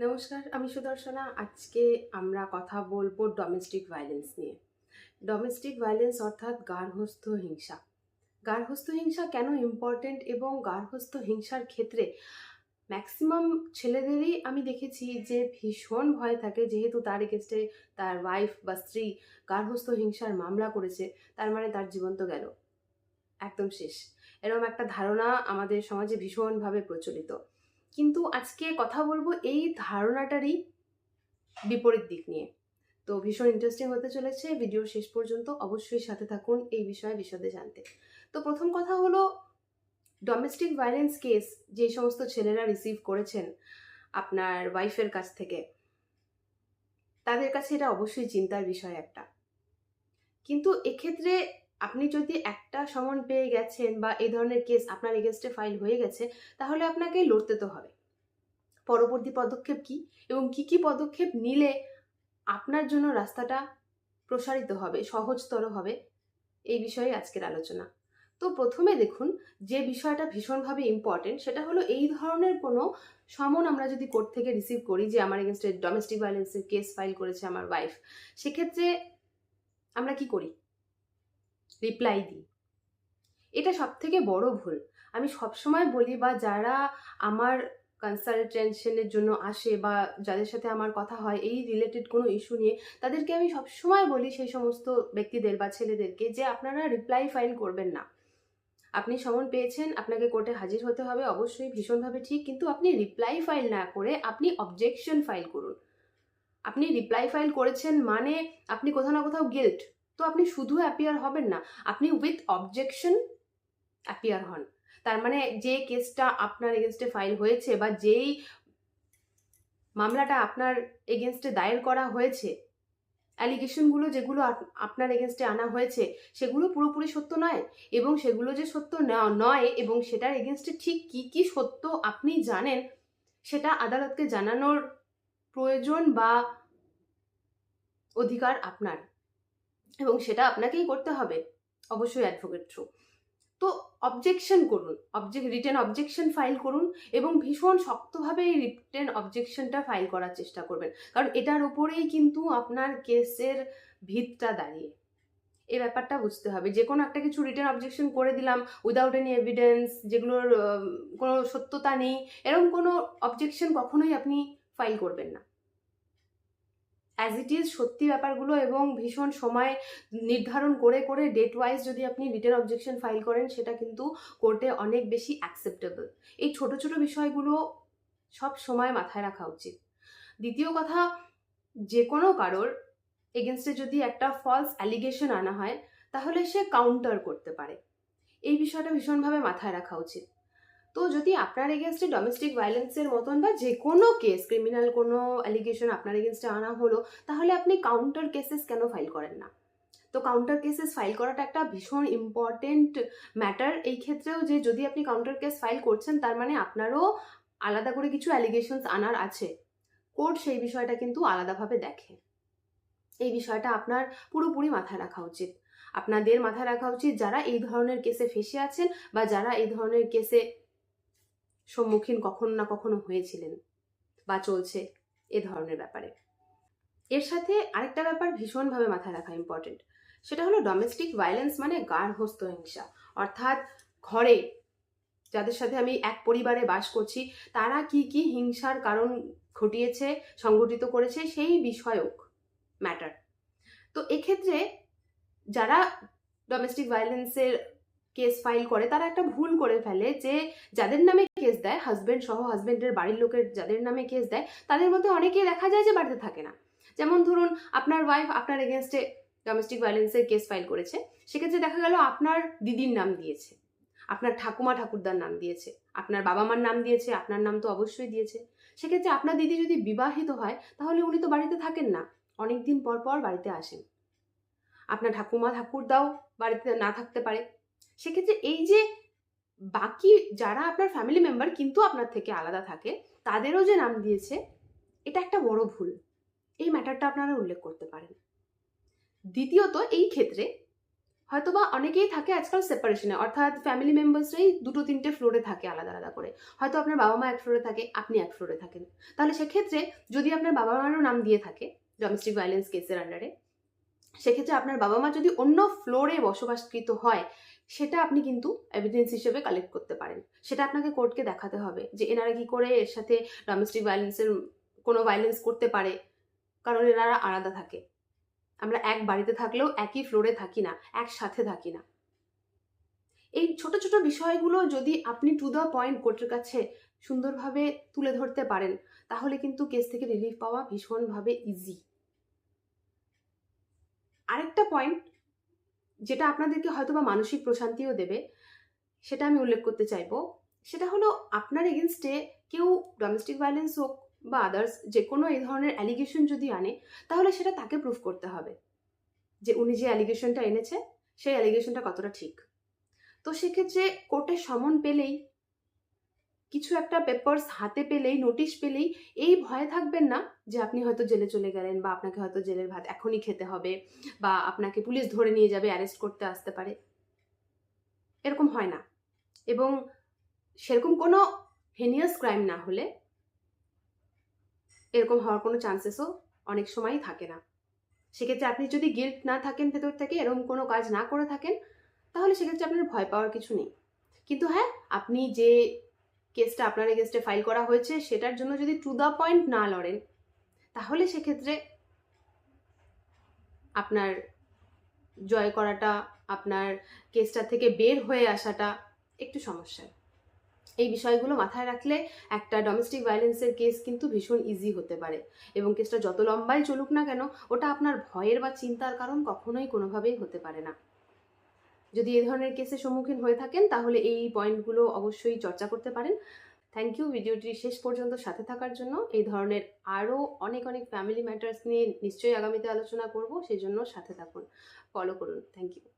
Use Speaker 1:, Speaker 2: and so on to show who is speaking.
Speaker 1: নমস্কার, আমি সুদর্শনা। আজকে আমরা কথা বলব ডোমেস্টিক ভায়োলেন্স নিয়ে। ডোমেস্টিক ভায়োলেন্স অর্থাৎ গার্হস্থ্য হিংসা। গার্হস্থ্য হিংসা কেন ইম্পর্টেন্ট এবং গার্হস্থ্য হিংসার ক্ষেত্রে ম্যাক্সিমাম ছেলেদেরই আমি দেখেছি যে ভীষণ ভয় থাকে। যেহেতু তার এগেস্টে তার ওয়াইফ বা স্ত্রী গার্হস্থ্য হিংসার মামলা করেছে, তার মানে তার জীবন তো গেল। একদম শেষ। এরকম একটা ধারণা আমাদের সমাজে ভীষণভাবে প্রচলিত। কিন্তু আজকে কথা বলব এই ধারণাটারই বিপরীত দিক নিয়ে। তো ভীষণ ইন্টারেস্টিং হতে চলেছে ভিডিও শেষ পর্যন্ত অবশ্যই সাথে থাকুন এই বিষয়ে বিশদে জানতে। তো প্রথম কথা হলো ডোমেস্টিক ভায়োলেন্স কেস যে সমস্ত ছেলেরা রিসিভ করেছেন আপনার ওয়াইফের কাছ থেকে, তাদের কাছে এটা অবশ্যই চিন্তার বিষয় একটা। কিন্তু এক্ষেত্রে আপনি যদি একটা সমন পেয়ে গেছেন বা এই ধরনের কেস আপনার এগেনস্টে ফাইল হয়ে গেছে, তাহলে আপনাকে লড়তে তো হবে। পরবর্তী পদক্ষেপ কি? এবং কি কি পদক্ষেপ নিলে আপনার জন্য রাস্তাটা প্রসারিত হবে, সহজতর হবে? এই বিষয়ে আজকের আলোচনা। তো প্রথমে দেখুন, যে বিষয়টা ভীষণভাবে ইম্পর্টেন্ট সেটা হলো এই ধরনের কোনো সমন আমরা যদি কোর্ট থেকে রিসিভ করি, যে আমার এগেনস্টে ডোমেস্টিক ভায়োলেন্সের কেস ফাইল করেছে আমার ওয়াইফ সেক্ষেত্রে আমরা কি করি? রিপ্লাই দিই। এটা সব থেকে বড় ভুল। আমি সবসময় বলি বা যারা আমার কনসালটেশনের জন্য আসে বা যাদের সাথে আমার কথা হয়, এই রিলেটেড কোনো ইস্যু নিয়ে, তাদেরকে আমি সবসময় বলি সেই সমস্ত ব্যক্তিদের বা ছেলেদেরকে যে আপনারা রিপ্লাই ফাইল করবেন না। আপনি সমন পেয়েছেন, আপনাকে কোর্টে হাজির হতে হবে, অবশ্যই ভীষণভাবে ঠিক, কিন্তু আপনি রিপ্লাই ফাইল না করে আপনি অবজেকশন ফাইল করুন। আপনি রিপ্লাই ফাইল করেছেন মানে আপনি কোথাও না কোথাও গিল্ট তো আপনি শুধু অ্যাপিয়ার হবেন না, আপনি উইথ অবজেকশন অ্যাপিয়ার হন। তার মানে যে কেসটা আপনার এগেনস্টে ফাইল হয়েছে বা যেই মামলাটা আপনার এগেনস্টে দায়ের করা হয়েছে অ্যালিগেশনগুলো যেগুলো আপ- আপনার এগেনস্টে আনা হয়েছে, সেগুলো পুরোপুরি সত্য নয় এবং সেগুলো যে সত্য নয় এবং সেটার এগেনস্টে ঠিক কি কি সত্য আপনি জানেন, সেটা আদালতকে জানানোর প্রয়োজন বা অধিকার আপনার। এবং সেটা আপনাকেই করতে হবে, অবশ্যই অ্যাডভোকেট থ্রু তো অবজেকশন করুন অবজেক্ট রিটেন অবজেকশন ফাইল করুন এবং ভীষণ শক্তভাবে এই রিটেন অবজেকশনটা ফাইল করার চেষ্টা করবেন। কারণ এটার উপরেই কিন্তু আপনার কেসের ভিতটা দাঁড়িয়ে। এই ব্যাপারটা বুঝতে হবে। যে কোনো একটা কিছু রিটার্ন অবজেকশন করে দিলাম উইদাউট এনি এভিডেন্স যেগুলোর কোনো সত্যতা নেই, এরকম কোনো অবজেকশন কখনোই আপনি ফাইল করবেন না। অ্যাজ ইট ইজ সত্যি ব্যাপারগুলো এবং ভীষণ সময় নির্ধারণ করে করে ডেট ওয়াইজ যদি আপনি রিটেন অবজেকশন ফাইল করেন, সেটা কিন্তু কোর্টে অনেক বেশি অ্যাকসেপ্টেবল এই ছোট ছোট বিষয়গুলো সব সময় মাথায় রাখা উচিত। দ্বিতীয় কথা, যে কোনো কারোর এগেনস্টে যদি একটা ফলস অ্যালিগেশন আনা হয়, তাহলে সে কাউন্টার করতে পারে। এই বিষয়টা ভীষণভাবে মাথায় রাখা উচিত। তো যদি আপনার এগেনস্টে ডোমেস্টিক ভায়োলেন্সের মতন বা যে কোনো কেস ক্রিমিনাল কোনো অ্যালিগেশন আপনার এগেনস্টে আনা হলো, তাহলে আপনি কাউন্টার কেসেস কেন ফাইল করেন না? তো কাউন্টার কেসেস ফাইল করাটা একটা ভীষণ ইম্পর্টেন্ট ম্যাটার এই ক্ষেত্রেও যে যদি আপনি কাউন্টার কেস ফাইল করছেন, তার মানে আপনারও আলাদা করে কিছু অ্যালিগেশনস আনার আছে। কোর্ট সেই বিষয়টা কিন্তু আলাদাভাবে দেখে। এই বিষয়টা আপনার পুরোপুরি মাথায় রাখা উচিত। আপনাদের মাথায় রাখা উচিত যারা এই ধরনের কেসে ফেসে আছেন বা যারা এই ধরনের কেসে সম্মুখীন কখনো না কখনো হয়েছিলেন বা চলছে এ ধরনের ব্যাপারে। এর সাথে আরেকটা ব্যাপার ভীষণভাবে মাথায় রাখা ইম্পর্টেন্ট সেটা হলো ডোমেস্টিক ভায়োলেন্স মানে গার্হস্থ্য হিংসা। অর্থাৎ ঘরে যাদের সাথে আমি এক পরিবারে বাস করছি, তারা কি কি হিংসার কারণ ঘটিয়েছে সংগঠিত করেছে, সেই বিষয়ক ম্যাটার তো এক্ষেত্রে যারা ডোমেস্টিক ভায়োলেন্সের কেস ফাইল করে, তারা একটা ভুল করে ফেলে যে যাদের নামে কেস দেয় হাজবেন্ড সহ হাজব্যান্ডের বাড়ির লোকের যাদের নামে কেস দেয়, তাদের মধ্যে অনেকেই দেখা যায় যে বাড়িতে থাকে না। যেমন ধরুন, আপনার ওয়াইফ আপনার এগেনস্টে ডোমেস্টিক ভায়োলেন্সের কেস ফাইল করেছে, সেক্ষেত্রে দেখা গেল আপনার দিদির নাম দিয়েছে, আপনার ঠাকুমা ঠাকুরদার নাম দিয়েছে, আপনার বাবা মার নাম দিয়েছে, আপনার নাম তো অবশ্যই দিয়েছে। সেক্ষেত্রে আপনার দিদি যদি বিবাহিত হয়, তাহলে উনি তো বাড়িতে থাকেন না অনেক দিন পর পর বাড়িতে আসেন। আপনার ঠাকুমা ঠাকুরদাও বাড়িতে না থাকতে পারে। সেক্ষেত্রে এই যে বাকি যারা আপনার ফ্যামিলি মেম্বার কিন্তু আপনার থেকে আলাদা থাকে, তাদেরও যে নাম দিয়েছে, এটা একটা বড় ভুল। এই ম্যাটারটা আপনারা উল্লেখ করতে পারেন। দ্বিতীয়ত, এই ক্ষেত্রে হয়তোবা অনেকেই থাকে আজকাল সেপারেশনে অর্থাৎ ফ্যামিলি মেম্বার্সরাই দুটো তিনটে ফ্লোরে থাকে আলাদা আলাদা করে। হয়তো আপনার বাবা মা এক ফ্লোরে থাকে, আপনি এক ফ্লোরে থাকেন। তাহলে সেক্ষেত্রে যদি আপনার বাবা মারও নাম দিয়ে থাকে ডোমেস্টিক ভায়োলেন্স কেসের আন্ডারে সেক্ষেত্রে আপনার বাবা মা যদি অন্য ফ্লোরে বসবাসকৃত হয়, সেটা আপনি কিন্তু এভিডেন্স হিসেবে কালেক্ট করতে পারেন। সেটা আপনাকে কোর্টকে দেখাতে হবে যে এনারা কি করে এর সাথে ডোমেস্টিক ভায়োলেন্সের কোনো ভায়োলেন্স করতে পারে, কারণ এনারা আলাদা থাকে। আমরা এক বাড়িতে থাকলেও একই ফ্লোরে থাকি না, একসাথে থাকি না। এই ছোট ছোট বিষয়গুলো যদি আপনি টু দ্য পয়েন্ট কোর্টের কাছে সুন্দরভাবে তুলে ধরতে পারেন, তাহলে কিন্তু কেস থেকে রিলিফ পাওয়া ভীষণভাবে ইজি আরেকটা পয়েন্ট যেটা আপনাদেরকে হয়তো বা মানসিক প্রশান্তিও দেবে, সেটা আমি উল্লেখ করতে চাইব। সেটা হলো আপনার এগেনস্টে কেউ ডোমেস্টিক ভায়োলেন্স হোক বা আদার্স যে কোনো এই ধরনের অ্যালিগেশন যদি আনে, তাহলে সেটা তাকে প্রুফ করতে হবে যে উনি যে অ্যালিগেশনটা এনেছে, সেই অ্যালিগেশনটা কতটা ঠিক। তো সেক্ষেত্রে কোর্টের সমন পেলেই কিছু একটা পেপার্স হাতে পেলেই নোটিশ পেলেই এই ভয়ে থাকবেন না যে আপনি হয়তো জেলে চলে গেলেন বা আপনাকে হয়তো জেলের ভাত এখনই খেতে হবে বা আপনাকে পুলিশ ধরে নিয়ে যাবে অ্যারেস্ট করতে আসতে পারে। এরকম হয় না। এবং সেরকম কোনো হেনিয়াস ক্রাইম না হলে এরকম হওয়ার কোনো চান্সেসও অনেক সময়ই থাকে না। সেক্ষেত্রে আপনি যদি গিল্ট না থাকেন, ভেতর থেকে এরকম কোনো কাজ না করে থাকেন, তাহলে সেক্ষেত্রে আপনার ভয় পাওয়ার কিছু নেই। কিন্তু হ্যাঁ আপনি যে কেসটা আপনার এগেনস্টে ফাইল করা হয়েছে, সেটার জন্য যদি টু দ্য পয়েন্ট না লড়েন, তাহলে সেক্ষেত্রে আপনার জয় করাটা, আপনার কেসটা থেকে বের হয়ে আসাটা একটু সমস্যা। এই বিষয়গুলো মাথায় রাখলে একটা ডোমেস্টিক ভায়োলেন্সের কেস কিন্তু ভীষণ ইজি হতে পারে এবং কেসটা যত লম্বাই চলুক না কেন, ওটা আপনার ভয়ের বা চিন্তার কারণ কখনোই কোনোভাবেই হতে পারে না। যদি এই ধরনের কেসের সম্মুখীন হয়ে থাকেন, তাহলে এই পয়েন্টগুলো অবশ্যই চর্চা করতে পারেন। থ্যাংক ইউ ভিডিওটি শেষ পর্যন্ত সাথে থাকার জন্য। এই ধরনের আরও অনেক অনেক ফ্যামিলি ম্যাটার্স নিয়ে নিশ্চয়ই আগামীতে আলোচনা করব সেই জন্য সাথে থাকুন। ফলো করুন। Thank you